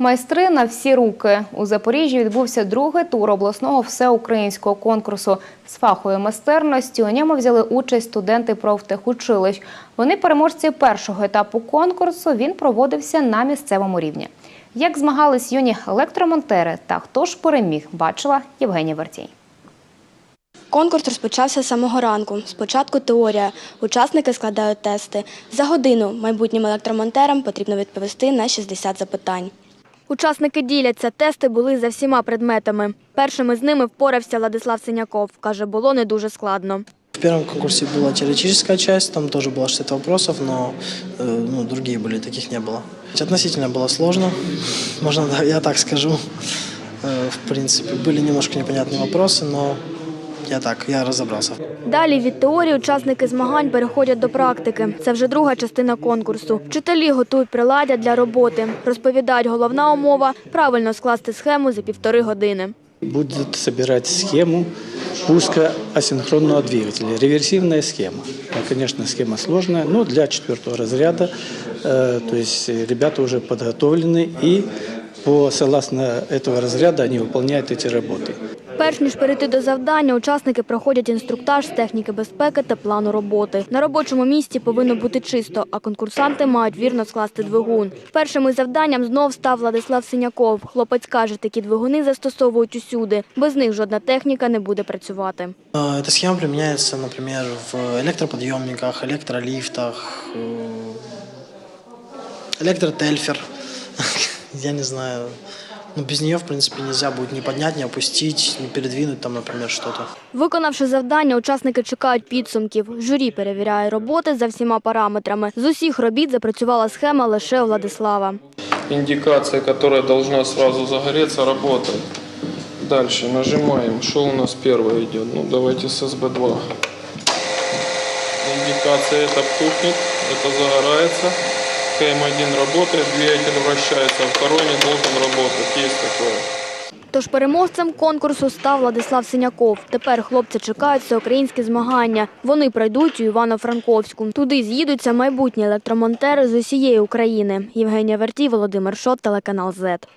Майстри на всі руки. У Запоріжжі відбувся другий тур обласного всеукраїнського конкурсу з фахової майстерності. У ньому взяли участь студенти профтехучилищ. Вони переможці першого етапу конкурсу. Він проводився на місцевому рівні. Як змагались юні електромонтери та хто ж переміг, бачила Євгенія Вертій. Конкурс розпочався самого ранку. Спочатку теорія. Учасники складають тести. За годину майбутнім електромонтерам потрібно відповісти на 60 запитань. Учасники діляться. Тести були за всіма предметами. Першими з ними впорався Владислав Синяков. Каже, було не дуже складно. В первом конкурсе была теоретическая часть, там тоже было 60 вопросов, но э, ну, другие были, таких не было. Относительно было сложно, можно, да, я так скажу. Э, в принципе, были немножко непонятные вопросы, но я так, я разобрался. Далі від теорії учасники змагань переходять до практики. Це вже друга частина конкурсу. Вчителі готують приладдя для роботи. Розповідають, головна умова – правильно скласти схему за півтори години. будет собирать схему пуска асинхронного двигателя, реверсивная схема. Ну, Конечно, схема сложная, но для четвертого разряда, э, то есть э, ребята уже подготовлены и по, согласно этого разряда они выполняют эти работы. Перш ніж перейти до завдання, учасники проходять інструктаж з техніки безпеки та плану роботи. На робочому місці повинно бути чисто, а конкурсанти мають вірно скласти двигун. Першим із завданням знов став Владислав Синяков. Хлопець каже, такі двигуни застосовують усюди. Без них жодна техніка не буде працювати. Э, Эта схема применяется, например, в электроподъемниках, электролифтах, э, электротельфер, я не знаю. Но без нее, в принципе, нельзя будет ни поднять, ни опустить, ни передвинуть там, например, что-то. Виконавши завдання, учасники чекають підсумків. Журі перевіряє роботи за всіма параметрами. З усіх робіт запрацювала схема лише у Владислава. индикация, которая должна сразу загореться, работает. Дальше нажимаем, что у нас первое идет. Ну, давайте с SB2. Индикация это тухнет, это загорается. КМ1 работает, двигатель вращается, а второй не должен работать. Есть такое. Тож переможцем конкурсу став Владислав Синяков. Тепер хлопці чекають всеукраїнські змагання. Вони пройдуть у Івано-Франковську. Туди з'їдуться майбутні електромонтери з усієї України. Євгенія Вертій, Володимир Шот, телеканал ЗЕТ.